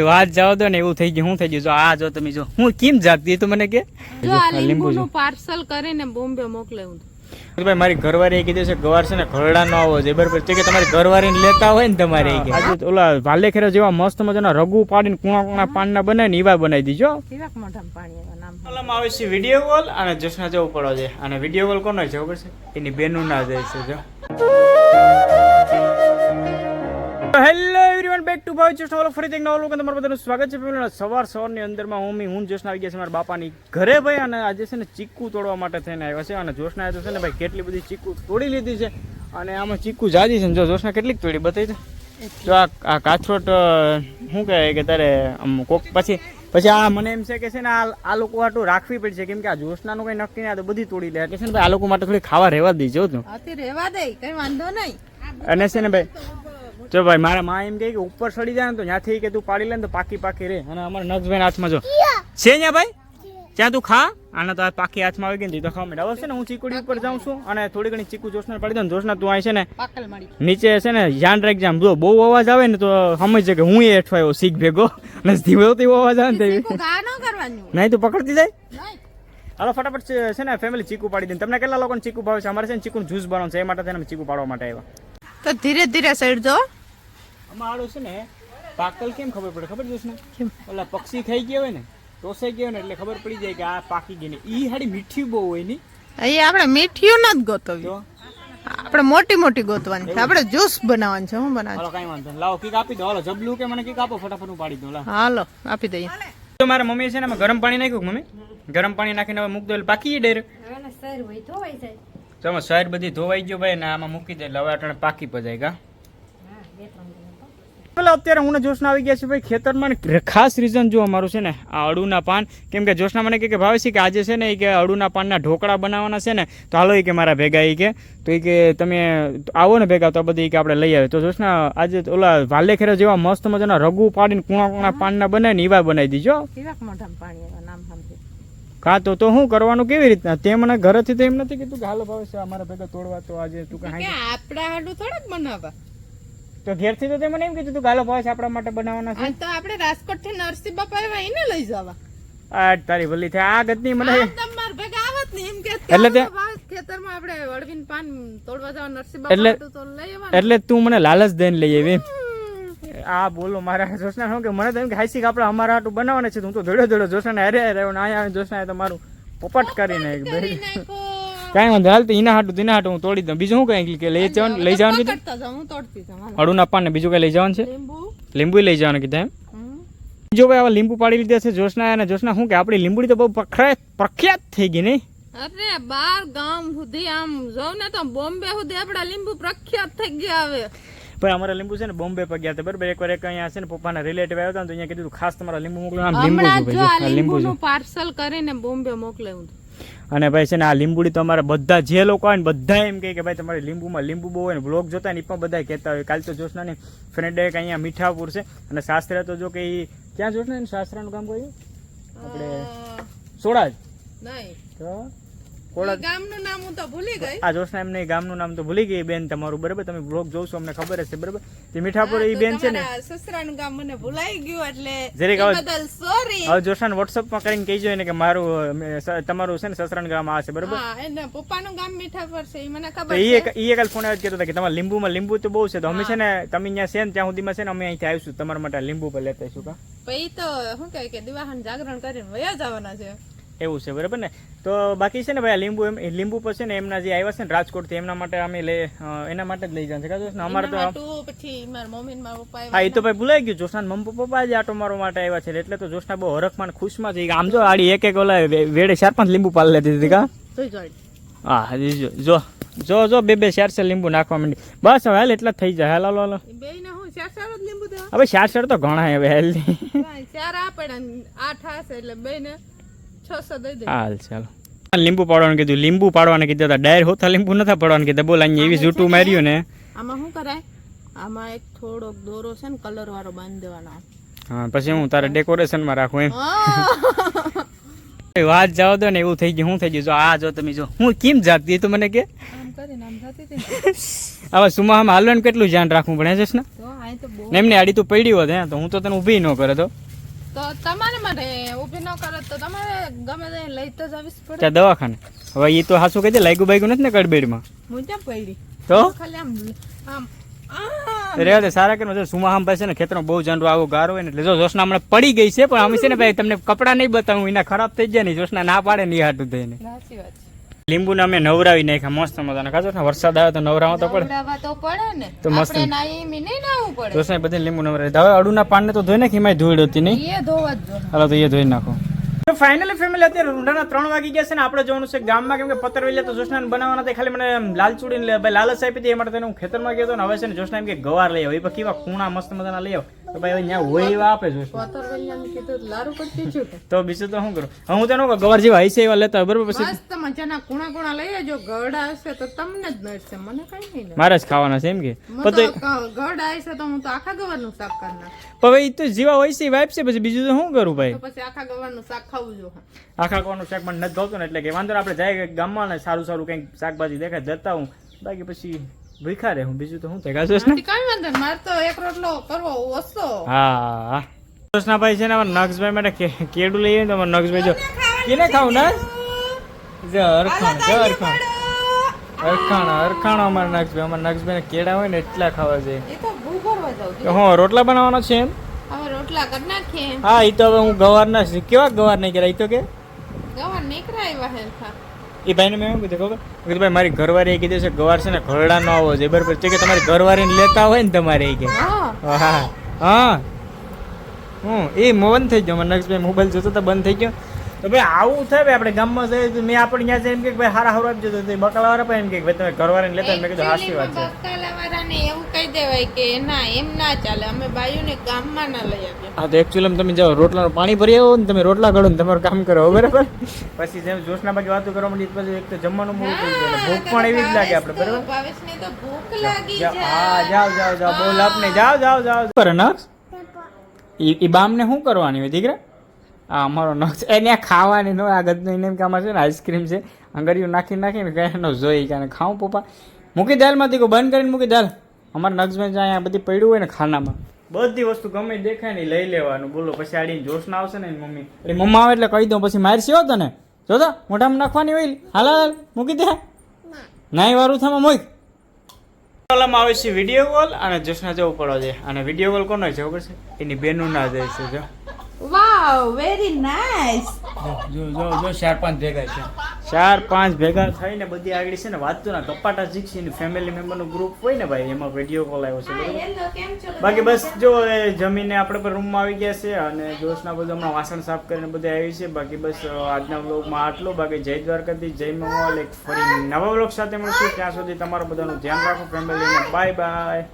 વાત જાવ દો ને એવું થઈ ગયું શું થઈ ગયું. જો આ જો તમે જો. હું કેમ જાગતી તો મને કે? જો આ આ લીંબુ લીંબુનું પાર્સલ કરીને બોમ્બે મોકલાવું ભાઈ મારી ઘરવાળીએ કીધું છે ગવાર છે ને ખરડા નો આવો છે બરાબર તો કે તમારી ઘરવાળીને લેતા હોય ને તમારે આજે ઓલા ભાલેખેરા જેવા મસ્ત મજાના રઘુ પાડીને કુણા કુણા પાનના ના બનાવીને એવા બનાવી દીજો. ઓલામાં આવે છે વીડિયો કોલ અને જશના જવું પડો છે. અને વીડિયો કોલ કોનો છે ખબર છે? એની બેનનું ના જાય છે જો. હેલો બેક ટુ ભાઈ જસ્ટ વાળો ફરીથી એક નવો લોકો તમારું બધાનું સ્વાગત છે. પેલા સવાર સવારની અંદરમાં હું હું જોશના આવી ગયા છે મારા બાપાની ઘરે ભાઈ અને આજે છે ને ચીકુ તોડવા માટે થઈને આવ્યા છે અને જોશના તો છે ને ભાઈ કેટલી બધી ચીકુ તોડી લીધી છે અને આમાં ચીકુ જાજી છે ને જો જોશના કેટલીક તોડી બતાવી છે જો આ આ કાથરોટ શું કહે કે તારે આમ કોક પછી પછી આ મને એમ છે કે છે ને આ આ લોકો આટલું રાખવી પડશે. કેમ કે આ જોશનાનું કંઈ નક્કી નહીં આ તો બધી તોડી લે. કે છે ને ભાઈ આ લોકો માટે થોડી ખાવા રહેવા દીજો તું. રહેવા દે કઈ વાંધો નહીં. અને છે ને ભાઈ જો ભાઈ મારા માં એમ કહે કે ઉપર ચડી જાય ને તો ત્યાંથી કે તું પાડી લે ને તો પાકી પાકી રે. અને અમારા નક્ષભાઈ હાથમાં જો. છે ત્યાં ભાઈ? ત્યાં તું ખા? આના તો આ પાકી હાથમાં આવી ગઈ ને તો ખાવા માંડે હવે છે ને હું ચીકુડી ઉપર જાઉં છું અને થોડી ઘણી ચીકુ જોશના પાડી દઉં ને જોશના તું અહીં છે ને નીચે છે ને ધ્યાન રાખજે આમ. જો બહુ અવાજ આવે ને તો સમજે કે હું એ અઠવાયો શીખ ભેગો. અને ધીમો તેવો અવાજ આવે ને ન નહીં તું પકડતી જાય. હાલો ફટાફટ છે ને ફેમિલી ચીકુ પાડી દે તમને કેટલા લોકોને ચીકુ ભાવે છે? અમારે છે ને ચીકુ જ્યુસ બનાવશે છે એ માટે તેને ચીકુ પાડવા માટે આવ્યા. તો ધીરે ધીરે સાઈડ જો અમારું છે ને પાકલ કેમ ખબર પડે? ખબર જોશ ને ઓલા પક્ષી ખાઈ ગયા હોય ને ટોસાઈ ગયા હોય ને એટલે ખબર પડી જાય કે આ પાકી ગઈ ને. ઈ હાડી મીઠી બહુ હોયની. એ આપણે મીઠીયું ન જ ગોતવી. આપણે મોટી મોટી ગોતવાની છે. આપણે જ્યુસ બનાવવાનું છે. હું બનાવું હાલો કાંઈ વાંધો નહીં. લાવો કીક આપી દો. હાલો જબલું કે મને કીક આપો ફટાફટ હું પાડી દો હાલો આપી દઈએ. તો મારા મમ્મી છે ને અમે ગરમ પાણી નાખ્યું મમ્મી? ગરમ પાણી નાખીને હવે મૂકી દો એટલે પાકી જાય ડાયરેક્ટ તો શહેર બધી ધોવાઈ ગયો ભાઈ ને આમાં મૂકી દે એટલે હવે પાકી પજાય કા પેલા અત્યારે હું ને જોશના આવી ગયા છે ભાઈ ખેતરમાં ખાસ રીઝન જો અમારું છે ને આ અડુના પાન કેમ કે જોશના મને કે ભાવે છે કે આજે છે ને એ કે અડુના પાનના ઢોકળા બનાવવાના છે ને તો હાલો એ કે મારા ભેગા એ કે તો એ કે તમે આવો ને ભેગા તો બધી કે આપણે લઈ આવે. તો જોશના આજે ઓલા વાલેખેરા જેવા મસ્ત મજાના રગુ પાડીને કુણા કુણા પાનના બનાવીને એવા બનાવી દીજો. કેવાક મોઢામાં પાણી આવ્યા નામ સાંભળી કાં તો તો શું કરવાનું કેવી રીતના તે મને ઘરેથી તો એમ નથી કીધું કે હાલો ભાવે છે અમારા ભેગા તોડવા તો આજે તું કે કાંઈ આપણા હાડું થોડાક બનાવવા. તો ઘેરથી તો તે મને એમ કીધું તું ગાલો ભાવ છે આપણા માટે બનાવવાના છે. તો આપણે રાજકોટથી નરસિંહ બાપા આવ્યા એને લઈ જવા. આ તારી ભલી થાય આ ગતની મને તમાર ભેગા આવત ને એમ કે એટલે તે- ખેતરમાં આપણે વળવીને પાન તોડવા જવા નરસિંહ બાપા તો લઈ એટલે તું મને લાલચ દઈને લઈ આવી. આ બોલો મારા જોશના શું કે મને તો એમ કે આપણે અમારા હાટું બનાવવાના છે તો હું તો ધોડ્યો ધોડ્યો જોશના હારે હારે આવ્યો ને અહીંયા આવીને જોશનાએ તો મારું પોપટ કરીને એક. કાંઈ વાંધો હાલ તો એના હાટું તેના હાટું હું તોડી દઉં. બીજું શું કઈ કે લઈ જવાનું લઈ જવાનું કીધું? પકડતા ના પાન ને બીજું કઈ લઈ જવાનું છે? લીંબુ? લઈ જવાનું કીધું એમ? જો ભાઈ આવા લીંબુ પાડી લીધા છે જોશના અને જોશના શું કે આપણી લીંબુડી તો બહુ પ્રખ્યાત પ્રખ્યાત થઈ ગઈ નહીં? અરે બાર ગામ સુધી આમ જોઉં ને તો બોમ્બે સુધી આપડા લીંબુ પ્રખ્યાત થઈ ગયા હવે. ભાઈ અમારા લીંબુ છે ને બોમ્બે પર ગયા હતા બરાબર? એકવાર એક અહીંયા છે ને પપ્પાના રિલેટિવ આવ્યા હતા ને તો અહીંયા કીધું ખાસ તમારા લીંબુ મોકલો આમ લીંબુ લીંબુ પાર્સલ કરીને બોમ્બે મોકલાવ્યું. અને ભાઈ છે ને આ લીંબુડી તો અમારા બધા જે લોકો હોય ને બધા એમ કહે કે ભાઈ તમારી લીંબુમાં લીંબુ બહુ હોય ને બ્લોગ જોતા ને એ પણ બધા કહેતા હોય. કાલ તો જોશનાની ફ્રેન્ડ એક અહીંયા મીઠાપુર છે. અને શાસ્ત્રા તો જો કે ક્યાં જોશના એનું? શાસ્ત્રાનું કામ કહ્યું? આપણે સોડા જ નહીં. તો ગામનું નામ હું તો ભૂલી ગઈ. આ જોશના એમને ગામનું નામ તો ભૂલી ગઈ બેન તમારું બરાબર? તમે બ્લોગ જોશો અમને ખબર હશે બરાબર? તે મીઠાપુર એ બેન છે ને? સસરાનું ગામ મને ભૂલાઈ ગયું એટલે જરીક એ આવાજ- બદલ સોરી હવે જોશનાને વોટ્સઅપમાં કરીને કહીજો એને કે મારું તમારું છે ને સસરાનું ગામ આ છે બરાબર? હા એના પપ્પાનું ગામ મીઠા પર છે ઈ મને ખબર છે. ફોન આવ્યો કહેતો હતા કે તમારા લીંબુમાં લીંબુ તો બહુ છે તો અમે છે ને તમે અહીંયા છે ને ત્યાં સુધીમાં છે ને અમે અહીંથી આવીશું તમારા માટે લીંબુ પર લેતા છું કા? પછી તો શું કહે કે દિવાહન જાગરણ કરીને વયા જવાના છે. એવું છે બરાબર ને? તો બાકી છે ને ભાઈ આ લીંબુ એમ લીંબુ પર છે ને એમના જે આવ્યા છે ને રાજકોટથી એમના માટે અમે લઈ એના માટે જ લઈ જાય છે કાં અમારે તો પછી મારા મમ્મી મારા પપ્પા હા એ તો ભાઈ ભૂલાઈ ગયું. જોશના મમ્મી પપ્પા જ આટો મારો માટે આવ્યા છે એટલે તો જોશના બહુ હરખમાં ખુશમાં છે. આમ જો આડી એક એક ઓલા વેડે ચાર પાંચ લીંબુ પાલ લેતી હતી કા? હા જો જો જો બે બે ચાર ચાર લીંબુ નાખવા માંડી. બસ હવે હાલ એટલા થઈ જાય. હાલ હાલો હવે ચાર ચાર તો ઘણા હવે હેલ્ધી ચાર આપે આઠ હશે એટલે બે ને હાલ ચાલો. લીંબુ પાડવાનું કીધું. લીંબુ પાડવાને કીધું હતા. ડાયર હોતા લીંબુ નતા પાડવાનું કીધા. બોલ અહીંયા એવી જૂઠું માર્યું ને. આમાં શું કરાય? આમાં એક થોડોક દોરો છે ને કલર વાળો બાંધી દેવાનો. હા પછી હું તારે ડેકોરેશનમાં રાખું એમ. વાત જાવ દો ને એવું થઈ ગયું શું થઈ ગયું. જો આ જો તમે જો. હું કેમ જાગતી તો મને કે. હવે સુમામાં હાલવાનું કેટલું ધ્યાન રાખવું પડે છે ને એમને આડી તું પડી હોત હે તો હું તો તને ઊભી ન કરે તો. તો તમારે માટે ઊભી ન કરો તો તમારે ગમે તે લઈ તો જવી પડે. ત્યાં દવાખાને. હવે એ તો હાસું કહી દે લાગ્યું બાગ્યું નથી ને કડબેડમાં. હું ક્યાં પડી? તો? ખાલી આમ આમ આમ. સારા કે જો સુમાહામ પાસે ને ખેતરમાં બહુ જાંડો આવો ગારો હોય ને એટલે જો જોશના હમણાં પડી ગઈ છે પણ અમે છે ને ભાઈ તમને કપડાં નહીં બતાવું એના ખરાબ થઈ જાય ને જોશના ના પાડે નહીં હાટું થઈને. સાચી વાત લીંબુને અમે નવરાવી નાખ્યા મસ્ત મજાના. ખાજો ને વરસાદ આવે તો નવરાવો તો પડે. તો પડે ને. તો મસ્ત. આપણે નાઈ મી નહીં નાવું પડે. જોશના બધે લીંબુ નવરાવી. હવે અડુના પાનને તો ધોઈ નાખી એમાં ધોઈડ હતી નહીં. એ ધોવા જ હાલો તો એ ધોઈ નાખો. તો ફાઇનલી ફેમિલી અત્યારે રૂંઢાના ત્રણ વાગી ગયા છે ને આપણે જવાનું છે ગામમાં. કેમ કે પતરવેલિયા તો જોશનાને બનાવવાના હતા. ખાલી મને લાલ ચૂડીને લે ભાઈ લાલચ આપી હતી એ માટે તેને હું ખેતરમાં ગયો હતો ને. હવે છે ને જોશના એમ કે ગવાર લઈ આવો. એ પછી કેવા ખૂણા મસ્ત મજાના લઈ આવો. તો ભાઈ અહીંયા હોય એવા આપે છું. તો બીજું તો શું કરું? હું તો કહું, ગવાર જેવા હશે એવા લેતા બરોબર પછી મસ્ત મજાના કુણા કુણા લઈ આવજો. ગરડા હશે તો તમને જ નડશે મને કઈ નહીં મારે જ ખાવાના છે એમ કે? પણ તો તો હશે તો હું તો આખા ગવારનું શાક કરી નાખ. પણ એ તો જીવા હોય છે વાઈફ છે પછી બીજું તો શું કરું ભાઈ? પછી આખા ગવારનું શાક ખાવું જો આખા કોનું શાક મને નથી ભાવતું ને એટલે કે વાંધો આપણે જાય ગામમાં ને સારું સારું કંઈક શાકભાજી દેખાય જતા હું. બાકી પછી ભૂખા રહે હું બીજું તો શું થાય કાજુ ને કઈ વાંધો માર તો એક રોટલો કરવો ઓછો. હા. કૃષ્ણા ભાઈ છે ને અમારા નક્ષભાઈ માટે કેડું લઈએ ને તો અમારા નક્ષભાઈ જો કેને ખાવું ને? જો અરખાણ જો અરખાણ. અરખાણ અરખાણ અમારા નક્ષભાઈ અમારા નક્ષભાઈ કેળા હોય ને એટલા ખાવા છે. હું રોટલા બનાવવાનો છે એમ? હવે રોટલા કર નાખીએ. હા એ તો હવે હું ગવારના ના કેવા ગવાર નહીં કર્યા એ તો કે? ગવાર નીકળ્યા એવા હેરખા એ ભાઈને મેં એમ કીધું ખબર? કીધું ભાઈ મારી ઘરવાળી કીધું છે ગવાર છે ને ઘરડા નો આવો છે બરાબર તો કે તમારી ઘરવાળીને લેતા હોય ને તમારે એ કે. હા. હા હા. એ બંધ થઈ ગયો. મને નક્ષભાઈ મોબાઈલ જોતો તો બંધ થઈ ગયો. તો ભાઈ આવું થાય ભાઈ આપણે ગામમાં જઈએ તો મેં આપણે ત્યાં જઈને એમ કે ભાઈ હારા હારું આપજો તો તે બકલાવાળા પણ એમ કે ભાઈ તમે ઘરવાળીને લેતા મેં કીધું હાસી વાત છે. બકાલાવાળાને એવું કહી દેવાય કે ના એમ ના ચાલે. અમે બાયુને ગામમાં ના લઈ આવીએ. હા તો એકચ્યુઅલી તમે જાઓ રોટલાનું પાણી ભરી આવો ને તમે રોટલા કાઢો ને તમારું કામ કરો બરાબર? પછી જેમ જોશના બાકી વાતો કરવા માંડી પછી એક તો જમવાનું મોડું થઈ જાય ભૂખ પણ એવી જ લાગે આપણે બરાબર? ભાવેશને તો ભૂખ લાગી જાય. હા જાઓ જાઓ જાઓ બોલ આપને જાઓ જાઓ જાઓ. કરે નક્ષ ઈ ઈ બામને શું કરવાની હોય દીકરા? આ અમારો નક્ષ એને ખાવાની નો આ ગદનો એને એમ કે અમારે છે ને આઈસ્ક્રીમ છે. અંગરિયું નાખી નાખીને કહેનો જોઈ કે ખાઉં પપ્પા. મૂકી દાલમાંથી કોઈ બંધ કરીને મૂકી દાલ અમારા નક્ષભાઈ જ્યાં અહીંયા બધી પડ્યું હોય ને ખાનામાં. બધી વસ્તુ ગમે દેખાય ને લઈ લેવાનું. બોલો પછી આડીને જોશ ના આવશે ને મમ્મી. એટલે મમ્મા આવે એટલે કહી દઉં પછી મારશી હો તને. જોતા? મોઢામાં નાખવાની હોય હાલ હાલ મૂકી દે નાઈ વારું થામાં મૂક. કોલમાં આવે છે વીડિયો કોલ અને જોશના જવું પડે છે અને વીડિયો કોલ કોનો છે ખબર છે? એની બેનું ના જાય છે જો. વાવ વેરી નાઇસ જો જો જો ચાર પાંચ ભેગા છે. ચાર પાંચ ભેગા થઈને બધી આગળ છે ને વાંચતું ના કપાટા શીખશે ને ફેમિલી મેમ્બરનું ગ્રુપ હોય ને ભાઈ એમાં વીડિયો કોલ આવ્યો છે બાકી બસ જો એ જમીને આપણે પણ રૂમમાં આવી ગયા છે અને જોશના બધું હમણાં વાસણ સાફ કરીને બધે આવી છે. બાકી બસ આજના વ્લોગમાં આટલું. બાકી જય દ્વારકાથી જય મંગળ એક ફરી નવા વ્લોગ સાથે મળશું. ત્યાં સુધી તમારું બધાનું ધ્યાન રાખો ફેમિલીને બાય બાય